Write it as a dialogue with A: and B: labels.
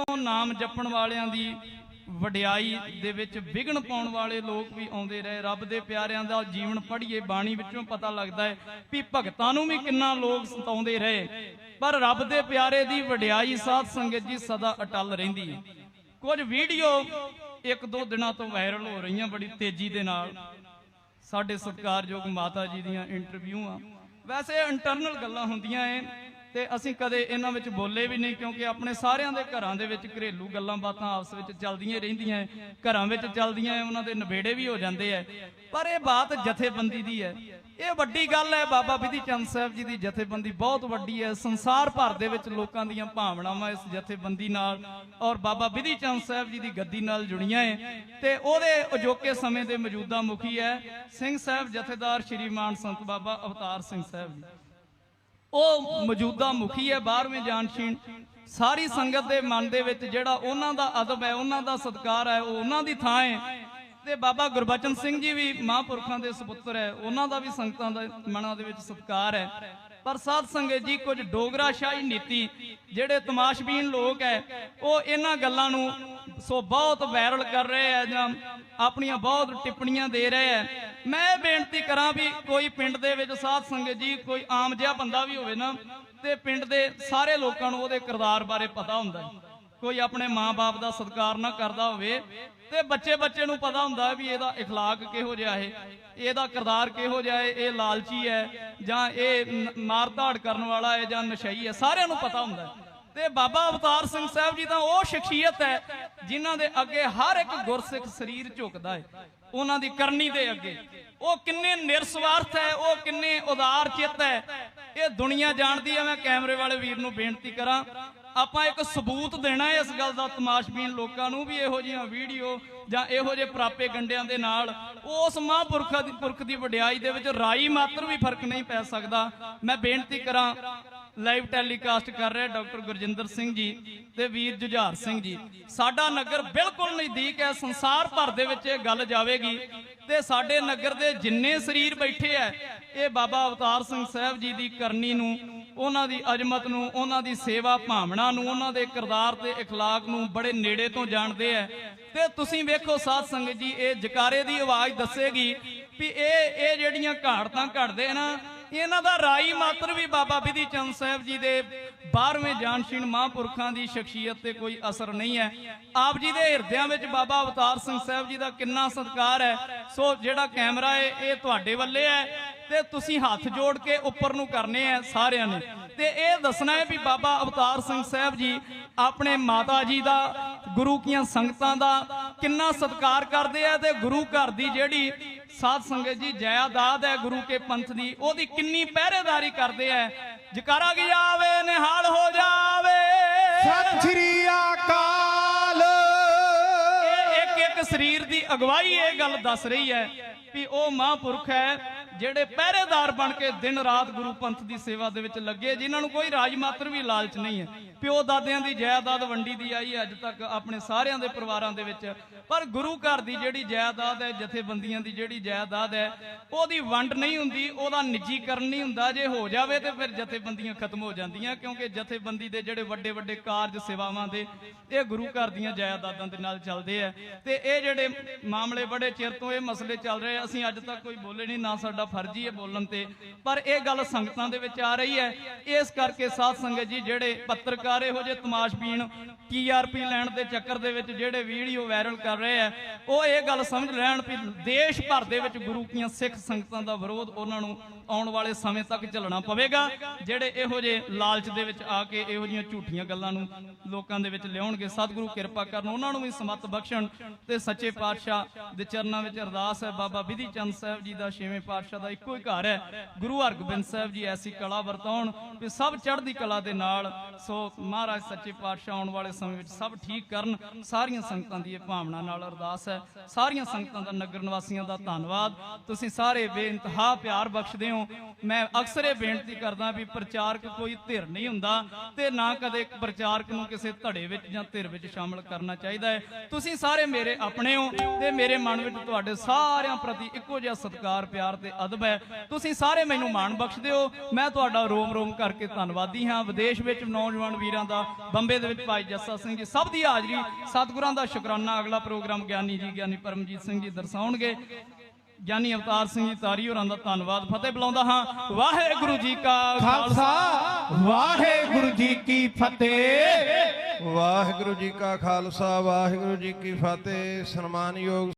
A: ਤੋਂ ਨਾਮ ਜਪਣ ਵਾਲਿਆਂ ਦੀ ਵਡਿਆਈ ਦੇ ਵਿੱਚ ਵਿਘਨ ਪਾਉਣ ਵਾਲੇ ਲੋਕ ਵੀ ਆਉਂਦੇ ਰਹੇ। ਰੱਬ ਦੇ ਪਿਆਰਿਆਂ ਦਾ ਜੀਵਨ ਪੜ੍ਹੀਏ, ਬਾਣੀ ਵਿੱਚੋਂ ਪਤਾ ਲੱਗਦਾ ਹੈ ਵੀ ਭਗਤਾਂ ਨੂੰ ਵੀ ਕਿੰਨਾ ਲੋਕ ਸਤਾਉਂਦੇ ਰਹੇ। ਪਰ ਰੱਬ ਦੇ ਪਿਆਰੇ ਦੀ ਵਡਿਆਈ ਸਾਧ ਸੰਗਤ ਜੀ ਸਦਾ ਅਟਲ ਰਹਿੰਦੀ ਹੈ। ਕੁਝ ਵੀਡੀਓ ਇੱਕ ਦੋ ਦਿਨਾਂ ਤੋਂ ਵਾਇਰਲ ਹੋ ਰਹੀਆਂ ਬੜੀ ਤੇਜ਼ੀ ਦੇ ਨਾਲ। ਸਾਡੇ ਸਤਿਕਾਰਯੋਗ ਮਾਤਾ ਜੀ ਦੀਆਂ ਇੰਟਰਵਿਊਆਂ। ਵੈਸੇ ਇੰਟਰਨਲ ਗੱਲਾਂ ਹੁੰਦੀਆਂ ਏ ਤੇ ਅਸੀਂ ਕਦੇ ਇਹਨਾਂ ਵਿੱਚ ਬੋਲੇ ਵੀ ਨਹੀਂ, ਕਿਉਂਕਿ ਆਪਣੇ ਸਾਰਿਆਂ ਦੇ ਘਰਾਂ ਦੇ ਵਿੱਚ ਘਰੇਲੂ ਗੱਲਾਂ ਬਾਤਾਂ ਆਪਸ ਵਿੱਚ ਚੱਲਦੀਆਂ ਰਹਿੰਦੀਆਂ ਏ ਘਰਾਂ ਵਿੱਚ ਚੱਲਦੀਆਂ ਉਹਨਾਂ ਦੇ ਨਵੇੜੇ ਵੀ ਹੋ ਜਾਂਦੇ ਐ। ਪਰ ਇਹ ਬਾਤ ਜਥੇਬੰਦੀ ਦੀ ਹੈ ਇਹ ਵੱਡੀ ਗੱਲ ਹੈ ਬਾਬਾ ਬਿਧੀ ਚੰਦ ਸਾਹਿਬ ਜੀ ਦੀ ਜਥੇਬੰਦੀ ਬਹੁਤ ਵੱਡੀ ਹੈ ਸੰਸਾਰ ਭਰ ਦੇ ਵਿੱਚ ਲੋਕਾਂ ਦੀਆਂ ਭਾਵਨਾਵਾਂ ਇਸ ਜਥੇਬੰਦੀ ਨਾਲ ਔਰ ਬਾਬਾ ਬਿਧੀ ਚੰਦ ਸਾਹਿਬ ਜੀ ਦੀ ਗੱਦੀ ਨਾਲ ਜੁੜੀਆਂ ਹੈ ਤੇ ਉਹਦੇ ਅਜੋਕੇ ਸਮੇਂ ਦੇ ਮੌਜੂਦਾ ਮੁਖੀ ਹੈ ਸਿੰਘ ਸਾਹਿਬ ਜਥੇਦਾਰ ਸ਼੍ਰੀ ਮਾਨ ਸੰਤ ਬਾਬਾ ਅਵਤਾਰ ਸਿੰਘ ਸਾਹਿਬ ਜੀ। ਉਹ ਮੌਜੂਦਾ ਮੁਖੀ ਹੈ 12ਵੇਂ ਜਾਨਸ਼ੀਨ ਸਾਰੀ ਸੰਗਤ ਦੇ ਮਨ ਦੇ ਵਿੱਚ ਜਿਹੜਾ ਉਹਨਾਂ ਦਾ ਅਦਬ ਹੈ, ਉਹਨਾਂ ਦਾ ਸਤਿਕਾਰ ਹੈ, ਉਹ ਉਹਨਾਂ ਦੀ ਥਾਂ ਹੈ। ਤੇ ਬਾਬਾ ਗੁਰਬਚਨ ਸਿੰਘ ਜੀ ਵੀ ਮਹਾਂਪੁਰਖਾਂ ਦੇ ਸੁਪੁੱਤਰ ਹੈ, ਉਹਨਾਂ ਦਾ ਵੀ ਸੰਗਤਾਂ ਦੇ ਮਨਾਂ ਦੇ ਵਿੱਚ ਸਤਿਕਾਰ ਹੈ। ਪਰ ਸਾਧ ਸੰਗਤ ਜੀ, ਕੁਝ ਡੋਗਰਾ ਸ਼ਾਹੀ ਨੀਤੀ, ਜਿਹੜੇ ਤਮਾਸ਼ਬੀਨ ਲੋਕ ਹੈ, ਉਹ ਇਹਨਾਂ ਗੱਲਾਂ ਨੂੰ ਸੋ ਬਹੁਤ ਵਾਇਰਲ ਕਰ ਰਹੇ ਆ ਜਾਂ ਆਪਣੀਆਂ ਬਹੁਤ ਟਿੱਪਣੀਆਂ ਦੇ ਰਹੇ ਆ ਮੈਂ ਇਹ ਬੇਨਤੀ ਕਰਾਂ ਵੀ ਕੋਈ ਪਿੰਡ ਦੇ ਵਿੱਚ ਸਾਧ ਸੰਗਤ ਜੀ ਕੋਈ ਆਮ ਜਿਹਾ ਬੰਦਾ ਵੀ ਹੋਵੇ ਨਾ ਤੇ ਪਿੰਡ ਦੇ ਸਾਰੇ ਲੋਕਾਂ ਨੂੰ ਉਹਦੇ ਕਿਰਦਾਰ ਬਾਰੇ ਪਤਾ ਹੁੰਦਾ ਹੈ ਕੋਈ ਆਪਣੇ ਮਾਪੇ ਦਾ ਸਤਿਕਾਰ ਨਾ ਕਰਦਾ ਹੋਵੇ ਤੇ ਬੱਚੇ ਬੱਚੇ ਨੂੰ ਪਤਾ ਹੁੰਦਾ ਵੀ ਇਹਦਾ اخلاق ਕਿਹੋ ਜਿਹਾ ਹੈ ਇਹਦਾ ਕਿਰਦਾਰ ਕਿਹੋ ਜਿਹਾ ਹੈ ਇਹ ਲਾਲਚੀ ਹੈ ਜਾਂ ਇਹ ਨ- ਮਾਰ ਧਾੜ ਕਰਨ ਵਾਲਾ ਹੈ ਜਾਂ ਨਸ਼ਈ ਹੈ ਸਾਰਿਆਂ ਨੂੰ ਪਤਾ ਹੁੰਦਾ ਹੈ ਤੇ ਬਾਬਾ ਅਵਤਾਰ ਸਿੰਘ ਸਾਹਿਬ ਜੀ ਤਾਂ ਉਹ ਸ਼ਖਸੀਅਤ ਹੈ, ਜਿਨ੍ਹਾਂ ਦੇ ਅੱਗੇ ਹਰ ਇੱਕ ਗੁਰਸਿੱਖ ਸਰੀਰ ਝੁਕਦਾ ਹੈ, ਉਹਨਾਂ ਦੀ ਕਰਨੀ ਦੇ ਅੱਗੇ। ਉਹ ਕਿੰਨੇ ਨਿਰਸਵਾਰਥ ਹੈ, ਉਹ ਕਿੰਨੇ ਉਦਾਰ ਚਿੱਤ ਹੈ। ਇਹ ਦੁਨੀਆ ਜਾਣਦੀ ਹੈ, ਮੈਂ ਕੈਮਰੇ ਵਾਲੇ ਵੀਰ ਨੂੰ ਬੇਨਤੀ ਕਰਾਂ, ਆਪਾਂ ਇੱਕ ਸਬੂਤ ਦੇਣਾ ਹੈ ਇਸ ਗੱਲ ਦਾ ਤਮਾਸ਼ਬੀਨ ਲੋਕਾਂ ਨੂੰ ਵੀ ਇਹੋ ਜਿਹੀਆਂ ਵੀਡੀਓ ਜਾਂ ਇਹੋ ਜਿਹੇ ਪ੍ਰਾਪੇ ਗੰਡਿਆਂ ਦੇ ਨਾਲ। ਉਸ ਮਹਾਂਪੁਰਖਾਂ ਦੀ ਪੁਰਖ ਦੀ ਵਡਿਆਈ ਦੇ ਵਿੱਚ ਰਾਈ ਮਾਤਰ ਵੀ ਫ਼ਰਕ ਨਹੀਂ ਪੈ ਸਕਦਾ। ਮੈਂ ਬੇਨਤੀ ਕਰਾਂ ਲਾਈਵ ਟੈਲੀਕਾਸਟ ਕਰ ਰਹੇ ਡਾਕਟਰ ਗੁਰਜਿੰਦਰ ਸਿੰਘ ਜੀ ਤੇ ਵੀਰ ਜੁਝਾਰ ਸਿੰਘ ਜੀ ਸਾਡਾ ਨਗਰ ਬਿਲਕੁਲ ਨਜ਼ਦੀਕ ਹੈ ਸੰਸਾਰ ਭਰ ਦੇ ਵਿੱਚ ਇਹ ਗੱਲ ਜਾਵੇਗੀ ਤੇ ਸਾਡੇ ਨਗਰ ਦੇ ਜਿੰਨੇ ਸਰੀਰ ਬੈਠੇ ਐ ਇਹ ਬਾਬਾ ਅਵਤਾਰ ਸਿੰਘ ਸਾਹਿਬ ਜੀ ਦੀ ਕਰਨੀ ਨੂੰ ਉਹਨਾਂ ਦੀ ਅਜਮਤ ਨੂੰ ਉਹਨਾਂ ਦੀ ਸੇਵਾ ਭਾਵਨਾ ਨੂੰ ਉਹਨਾਂ ਦੇ ਕਿਰਦਾਰ ਤੇ اخلاق ਨੂੰ ਬੜੇ ਨੇੜੇ ਤੋਂ ਜਾਣਦੇ ਐ ਤੇ ਤੁਸੀਂ ਵੇਖੋ ਸਾਧ ਸੰਗਤ ਜੀ ਇਹ ਜਕਾਰੇ ਦੀ ਆਵਾਜ਼ ਦੱਸੇਗੀ ਵੀ ਇਹ ਇਹ ਜਿਹੜੀਆਂ ਘਾੜਤਾਂ ਘੜਦੇ ਨਾ ਇਹਨਾਂ ਦਾ ਰਾਈ ਮਾਤਰ ਵੀ ਬਾਬਾ ਬਿਧੀ ਚੰਦ ਸਾਹਿਬ ਜੀ ਦੇ 12ਵੇਂ ਜਾਨਸ਼ੀਨ ਮਹਾਂਪੁਰਖਾਂ ਦੀ ਸ਼ਖਸੀਅਤ ਤੇ ਕੋਈ ਅਸਰ ਨਹੀਂ ਹੈ। ਆਪ ਜੀ ਦੇ ਹਿਰਦਿਆਂ ਵਿੱਚ ਬਾਬਾ ਅਵਤਾਰ ਸਿੰਘ ਸਾਹਿਬ ਜੀ ਦਾ ਕਿੰਨਾ ਸਤਿਕਾਰ ਹੈ। ਸੋ ਜਿਹੜਾ ਕੈਮਰਾ ਹੈ, ਇਹ ਤੁਹਾਡੇ ਵੱਲੇ ਹੈ ਤੇ ਤੁਸੀਂ ਹੱਥ ਜੋੜ ਕੇ ਉੱਪਰ ਨੂੰ ਕਰਨੇ ਆ ਸਾਰਿਆਂ ਨੇ। ਤੇ ਇਹ ਦੱਸਣਾ ਹੈ ਵੀ ਬਾਬਾ ਅਵਤਾਰ ਸਿੰਘ ਸਾਹਿਬ ਜੀ ਆਪਣੇ ਮਾਤਾ ਜੀ ਦਾ, ਗੁਰੂ ਕੀਆਂ ਸੰਗਤਾਂ ਦਾ ਕਿੰਨਾ ਸਤਿਕਾਰ ਕਰਦੇ ਆ ਤੇ ਗੁਰੂ ਘਰ ਦੀ ਜਿਹੜੀ ਸਾਧ ਸੰਗਤ ਜੀ ਜਾਇਦਾਦ ਹੈ ਗੁਰੂ ਕੇ ਪੰਥ ਦੀ ਉਹਦੀ ਕਿੰਨੀ ਪਹਿਰੇਦਾਰੀ ਕਰਦੇ ਆ ਜਕਾਰਾ ਕੀ ਆਵੇ ਨਿਹਾਲ ਹੋ ਜਾਵੇ।
B: ਸਤਿ ਸ੍ਰੀ ਅਕਾਲ।
A: ਇਹ ਇੱਕ ਇੱਕ ਸਰੀਰ ਦੀ ਅਗਵਾਈ ਇਹ ਗੱਲ ਦੱਸ ਰਹੀ ਹੈ ਵੀ ਉਹ ਮਹਾਂਪੁਰਖ ਹੈ ਜਿਹੜੇ ਪਹਿਰੇਦਾਰ ਬਣ ਕੇ ਦਿਨ ਰਾਤ ਗੁਰੂ ਪੰਥ ਦੀ ਸੇਵਾ ਦੇ ਵਿੱਚ ਲੱਗੇ, ਜਿਨ੍ਹਾਂ ਨੂੰ ਕੋਈ ਰਾਜ ਮਾਤਰ ਵੀ ਲਾਲਚ ਨਹੀਂ ਹੈ। ਪਿਓ ਦਾਦਿਆਂ ਦੀ ਜਾਇਦਾਦ ਵੰਡੀ ਦੀ ਆਈ ਅੱਜ ਤੱਕ ਆਪਣੇ ਸਾਰਿਆਂ ਦੇ ਪਰਿਵਾਰਾਂ ਦੇ ਵਿੱਚ। ਪਰ ਗੁਰੂ ਘਰ ਦੀ ਜਿਹੜੀ ਜਾਇਦਾਦ ਹੈ, ਜਥੇਬੰਦੀਆਂ ਦੀ ਜਿਹੜੀ ਜਾਇਦਾਦ ਹੈ, ਉਹਦੀ ਵੰਡ ਨਹੀਂ ਹੁੰਦੀ, ਉਹਦਾ ਨਿੱਜੀਕਰਨ ਨਹੀਂ ਹੁੰਦਾ। ਜੇ ਹੋ ਜਾਵੇ ਤੇ ਫਿਰ ਜਥੇਬੰਦੀਆਂ ਖਤਮ ਹੋ ਜਾਂਦੀਆਂ, ਕਿਉਂਕਿ ਜਥੇਬੰਦੀ ਦੇ ਜਿਹੜੇ ਵੱਡੇ ਵੱਡੇ ਕਾਰਜ ਸੇਵਾਵਾਂ ਦੇ, ਇਹ ਗੁਰੂ ਘਰ ਦੀਆਂ ਜਾਇਦਾਦਾਂ ਦੇ ਨਾਲ ਚੱਲਦੇ ਆ। ਤੇ ਇਹ ਜਿਹੜੇ ਮਾਮਲੇ ਬੜੇ ਚਿਰ ਤੋਂ ਇਹ ਮਸਲੇ ਚੱਲ ਰਹੇ ਅਸੀਂ ਅੱਜ ਤੱਕ ਕੋਈ ਬੋਲੇ ਨਹੀਂ, ਨਾ ਸਾਡਾ ਫਰਜ਼ੀ ਹੈ ਬੋਲਣ ਤੇ। ਪਰ ਇਹ ਗੱਲ ਸੰਗਤਾਂ ਦੇ ਵਿੱਚ ਆ ਰਹੀ ਹੈ। ਇਸ ਕਰਕੇ ਸਾਧ ਸੰਗਤ ਜੀ, ਜਿਹੜੇ ਪੱਤਰਕਾਰ ਇਹੋ ਜਿਹੇ ਤਮਾਸ਼ਬੀਨ ਟੀਆਰਪੀ ਲੈਣ ਦੇ ਚੱਕਰ ਦੇ ਵਿੱਚ ਜਿਹੜੇ ਵੀਡੀਓ ਵਾਇਰਲ ਕਰ ਰਹੇ ਆ ਉਹ ਇਹ ਗੱਲ ਸਮਝ ਲੈਣ ਵੀ ਦੇਸ਼ ਭਰ ਦੇ ਵਿੱਚ ਗੁਰੂ ਕੀਆਂ ਸਿੱਖ ਸੰਗਤਾਂ ਦਾ ਵਿਰੋਧ ਉਹਨਾਂ ਨੂੰ ਆਉਣ ਵਾਲੇ ਸਮੇਂ ਤੱਕ ਝੱਲਣਾ ਪਵੇਗਾ, ਜਿਹੜੇ ਇਹੋ ਜਿਹੇ ਲਾਲਚ ਦੇ ਵਿੱਚ ਆ ਕੇ ਇਹੋ ਜਿਹੀਆਂ ਝੂਠੀਆਂ ਗੱਲਾਂ ਨੂੰ ਲੋਕਾਂ ਦੇ ਵਿੱਚ ਲਿਆਉਣਗੇ। ਸਤਿਗੁਰੂ ਕਿਰਪਾ ਕਰਨ ਉਹਨਾਂ ਨੂੰ ਵੀ ਸਮਤ ਬਖਸ਼ਣ ਤੇ ਸੱਚੇ ਪਾਤਸ਼ਾਹ ਦੇ ਚਰਨਾਂ ਵਿੱਚ ਅਰਦਾਸ ਹੈ। ਬਾਬਾ ਵਿਧੀ ਚੰਦ ਸਾਹਿਬ ਜੀ ਦਾ ਛੇਵੇਂ ਪਾਤਸ਼ਾਹ ਦਾ ਇੱਕੋ ਹੀ ਘਰ ਹੈ। ਗੁਰੂ ਹਰਗੋਬਿੰਦ ਸਾਹਿਬ ਜੀ ਐਸੀ ਕਲਾ ਵਰਤਾਉਣ ਵੀ ਸਭ ਚੜ੍ਹਦੀ ਕਲਾ ਦੇ ਨਾਲ ਸੋ ਮਹਾਰਾਜ ਸੱਚੇ ਪਾਤਸ਼ਾਹ ਆਉਣ ਵਾਲੇ ਸਮੇਂ ਵਿੱਚ ਸਭ ਠੀਕ ਕਰਨ। ਸਾਰੀਆਂ ਸੰਗਤਾਂ ਦੀ ਇਹ ਭਾਵਨਾ ਨਾਲ ਅਰਦਾਸ ਹੈ। ਸਾਰੀਆਂ ਸੰਗਤਾਂ ਦਾ ਨਗਰ ਨਿਵਾਸੀਆਂ ਦਾ ਧੰਨਵਾਦ। ਤੁਸੀਂ ਸਾਰੇ ਬੇਇੰਤਹਾ ਪਿਆਰ ਬਖਸ਼ਦੇ ਹੋ। ਹੋ ਮੈਂ ਅਕਸਰ ਇਹ ਬੇਨਤੀ ਕਰਦਾ ਵੀ ਪ੍ਰਚਾਰਕ ਕੋਈ ਧਿਰ ਨਹੀਂ ਹੁੰਦਾ ਤੇ ਨਾ ਕਦੇ ਪ੍ਰਚਾਰਕ ਨੂੰ ਕਿਸੇ ਧੜੇ ਵਿੱਚ ਜਾਂ ਧਿਰ ਵਿੱਚ ਸ਼ਾਮਲ ਕਰਨਾ ਚਾਹੀਦਾ ਹੈ। ਤੁਸੀਂ ਸਾਰੇ ਮੇਰੇ ਆਪਣੇ ਹੋ ਤੇ ਮੇਰੇ ਮਨ ਵਿੱਚ ਤੁਹਾਡੇ ਸਾਰਿਆਂ ਪ੍ਰਤੀ ਇੱਕੋ ਜਿਹਾ ਸਤਿਕਾਰ, ਪਿਆਰ ਤੇ ਅਦਬ ਹੈ। ਤੁਸੀਂ ਸਾਰੇ ਮੈਨੂੰ ਮਾਣ ਬਖਸ਼ਦੇ ਹੋ। ਮੈਂ ਤੁਹਾਡਾ ਰੋਮ ਰੋਮ ਕਰਕੇ ਧੰਨਵਾਦੀ ਹਾਂ। ਵਿਦੇਸ਼ ਵਿੱਚ ਨੌਜਵਾਨ ਵੀਰਾਂ ਦਾ, ਬੰਬੇ ਦੇ ਵਿੱਚ ਭਾਈ ਜੱਸਾ ਸਿੰਘ ਜੀ, ਸਭ ਦੀ ਹਾਜ਼ਰੀ। ਸਤਿਗੁਰਾਂ ਦਾ ਸ਼ੁਕਰਾਨਾ। ਅਗਲਾ ਪ੍ਰੋਗਰਾਮ ਗਿਆਨੀ ਜੀ, ਗਿਆਨੀ ਪਰਮਜੀਤ ਸਿੰਘ ਜੀ ਦਰਸਾਉਣਗੇ। ਗਿਆਨੀ ਅਵਤਾਰ ਸਿੰਘ ਜੀ ਤਾਰੀ ਹੋਰਾਂ ਦਾ ਧੰਨਵਾਦ। ਫਤਿਹ ਬੁਲਾਉਂਦਾ ਹਾਂ। ਵਾਹਿਗੁਰੂ ਜੀ ਕਾ
B: ਖਾਲਸਾ। ਵਾਹਿਗੁਰੂ ਜੀ ਕੀ ਫਤਿਹ।
C: ਵਾਹਿਗੁਰੂ ਜੀ ਕਾ ਖਾਲਸਾ। ਵਾਹਿਗੁਰੂ ਜੀ ਕੀ ਫਤਿਹ। ਸਨਮਾਨਯੋਗ